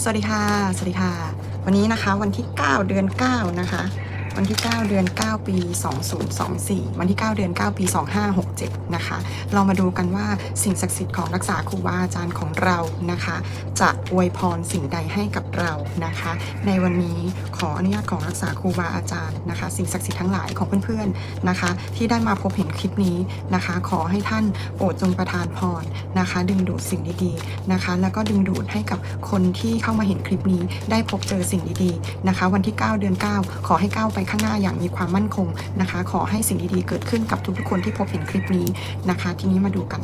สวัสดีค่ะ สวัสดีค่ะ วันนี้นะคะวันที่ 9 เดือน 9 นะคะ วันที่ 9 เดือน 9 ปี 2024 วันที่ 9 เดือน 9 ปี 2567 นะคะ เรามาดูกันว่าสิ่งศักดิ์สิทธิ์ของรักษาครูบาอาจารย์ของเรานะคะ จะอวยพรสิ่งใดให้กับเรานะคะ ในวันนี้ขออนุญาตของรักษาครูบาอาจารย์นะคะ สิ่งศักดิ์สิทธิ์ทั้งหลายของเพื่อนๆนะคะ ที่ได้มาพบเห็นคลิปนี้นะคะ ขอให้ท่านโปรดจงประทานพรนะคะ ดึงดูดสิ่งดีๆนะคะ แล้วก็ดึงดูดให้กับคนที่เข้ามาเห็นคลิปนี้ได้พบเจอสิ่งดีๆนะคะ วันที่ 9 เดือน 9 ขอให้ก้าวไปข้างหน้าอย่างมีความมั่นคงนะคะ ขอให้สิ่งดีๆเกิดขึ้นกับทุกๆคนที่พบเห็นคลิปนี้นะคะ ทีนี้มาดูกัน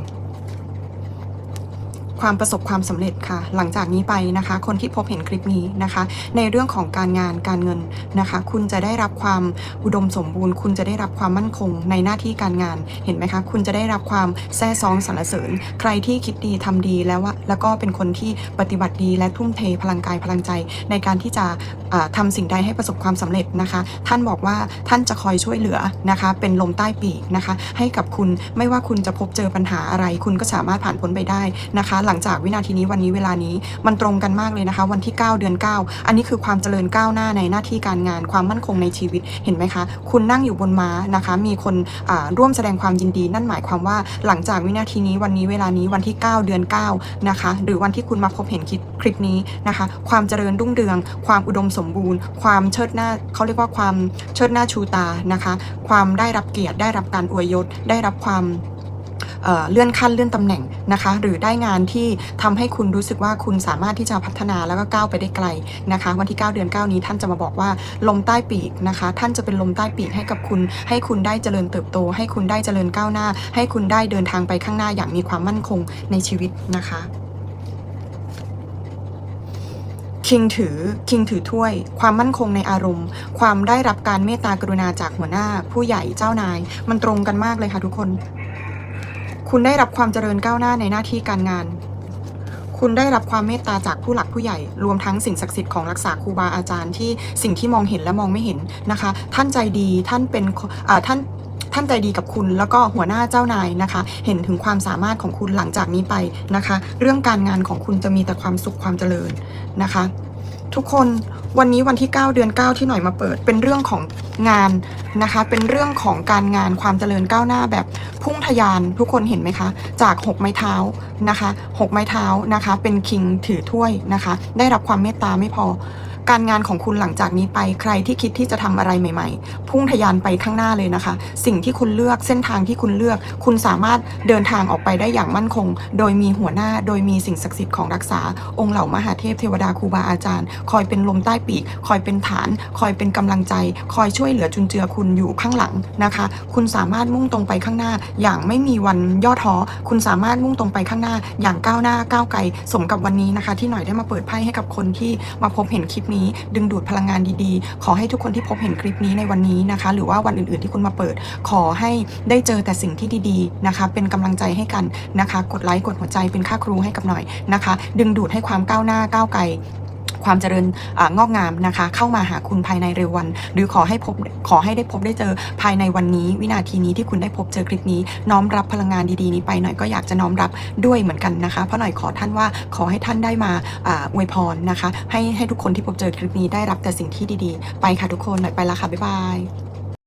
ความประสบความสำเร็จค่ะ หลังจากนี้ไปนะคะ คนที่พบเห็นคลิปนี้นะคะ ในเรื่องของการงานการเงินนะคะ คุณจะได้รับความอุดมสมบูรณ์ คุณจะได้รับความมั่นคงในหน้าที่การงานเห็นไหมคะ คุณจะได้รับความแซ่ซองสรรเสริญ ใครที่คิดดีทำดีแล้วว่าแล้วก็เป็นคนที่ปฏิบัติดีและทุ่มเทพลังกายพลังใจ ในการที่จะทำาสิ่งใดให้ประสบความสำเร็จนะคะ ท่านบอกว่าท่านจะคอยช่วยเหลือนะคะ เป็นลมใต้ปีกนะคะ ให้กับคุณไม่ว่าคุณจะพบเจอปัญหาอะไร คุณก็สามารถผ่านพ้นไปได้นะคะหลังจากวินาทีนี้วันนี้เวลานี้มันตรงกันมากเลยนะคะ วันที่ 9 เดือน 9 อันนี้คือความเจริญก้าวหน้าในหน้าที่การงานความมั่นคงในชีวิตเห็นไหมคะ คุณนั่งอยู่บนม้านะคะ มีคนร่วมแสดงความยินดี นั่นหมายความว่าหลังจากวินาทีนี้วันนี้เวลานี้วันที่ 9 เดือน 9 นะคะ หรือวันที่คุณมาพบเห็นคลิปคลิปนี้นะคะ ความเจริญรุ่งเรือง ความอุดมสมบูรณ์ ความเชิดหน้าเขาเรียกว่าความเชิดหน้าชูตานะคะ ความได้รับเกียรติได้รับการอวยยศได้รับความ เเลื่อนขั้นเลื่อนตำแหน่งนะคะ หรือได้งานที่ทำให้คุณรู้สึกว่าคุณสามารถที่จะพัฒนาแล้วก็ก้าวไปได้ไกลนะคะ วันที่ 9 เดือน 9 นี้ท่านจะมาบอกว่าลมใต้ปีกนะคะ ท่านจะเป็นลมใต้ปีกให้กับคุณ ให้คุณได้เจริญเติบโต ให้คุณได้เจริญก้าวหน้า ให้คุณได้เดินทางไปข้างหน้าอย่างมีความมั่นคงในชีวิตนะคะคิงถือคิงถือถ้วย ความมั่นคงในอารมณ์ ความได้รับการเมตตากรุณาจากหัวหน้า ผู้ใหญ่เจ้านาย มันตรงกันมากเลยค่ะทุกคน คุณได้รับความเจริญก้าวหน้าในหน้าที่การงาน คุณได้รับความเมตตาจากผู้หลักผู้ใหญ่ รวมทั้งสิ่งศักดิ์สิทธิ์ของรักษาครูบาอาจารย์ที่สิ่งที่มองเห็นและมองไม่เห็นนะคะ ท่านใจดีท่านเป็นท่านท่านใจดีกับคุณแล้วก็หัวหน้าเจ้านายนะคะ เห็นถึงความสามารถของคุณหลังจากนี้ไปนะคะ เรื่องการงานของคุณจะมีแต่ความสุขความเจริญนะคะ ทุกคน วันนี้วันที่ 9 เดือน 9 ที่หน่อยมาเปิด เป็นเรื่องของงานนะคะ เป็นเรื่องของการงานความเจริญก้าวหน้าแบบพุ่งทะยานทุกคนเห็นไหมคะ จาก 6 ไม้เท้านะคะ 6 ไม้เท้านะคะ เป็นคิงถือถ้วยนะคะ ได้รับความเมตตาไม่พอ การงานของคุณหลังจากนี้ไปใครที่คิดที่จะทำอะไรใหม่ๆ พุ่งทะยานไปข้างหน้าเลยนะคะ สิ่งที่คุณเลือกเส้นทางที่คุณเลือก คุณสามารถเดินทางออกไปได้อย่างมั่นคง โดยมีหัวหน้าโดยมีสิ่งศักดิ์สิทธิ์ของรักษา องค์เหล่ามหาเทพเทวดาครูบาอาจารย์ คอยเป็นลมใต้ปีก คอยเป็นฐาน คอยเป็นกำลังใจ คอยช่วยเหลือจุนเจือคุณอยู่ข้างหลังนะคะ คุณสามารถมุ่งตรงไปข้างหน้า อย่างไม่มีวันย่อท้อคุณสามารถมุ่งตรงไปข้างหน้า อย่างก้าวหน้าก้าวไกลสมกับวันนี้นะคะ ที่หน่อยได้มาเปิดไพ่ให้กับคนที่มาพบเห็นคลิปนี้ดึงดูดพลังงานดีๆ ขอให้ทุกคนที่พบเห็นคลิปนี้ในวันนี้นะคะ หรือว่าวันอื่นๆที่คุณมาเปิด ขอให้ได้เจอแต่สิ่งที่ดีๆนะคะ เป็นกำลังใจให้กันนะคะ กดไลค์กดหัวใจเป็นค่าครูให้กับหน่อยนะคะ ดึงดูดให้ความก้าวหน้าก้าวไกล ความเจริญองอกงามนะคะ เข้ามาหาคุณภายในเร็ววัน หรือขอให้พบขอให้ได้พบได้เจอภายในวันนี้ วินาทีนี้ที่คุณได้พบเจอคลิปนี้ น้อมรับพลังงานดีๆนี้ไปหน่อยก็อยากจะน้อมรับด้วยเหมือนกันนะคะ เพราะหน่อยขอท่านว่าขอให้ท่านได้มาอาอวยพรนะคะ ให้ให้ทุกคนที่พบเจอคลิปนี้ได้รับแต่สิ่งที่ดีๆ ไปค่ะทุกคนหน่อยไปละค่ะบ๊ายบาย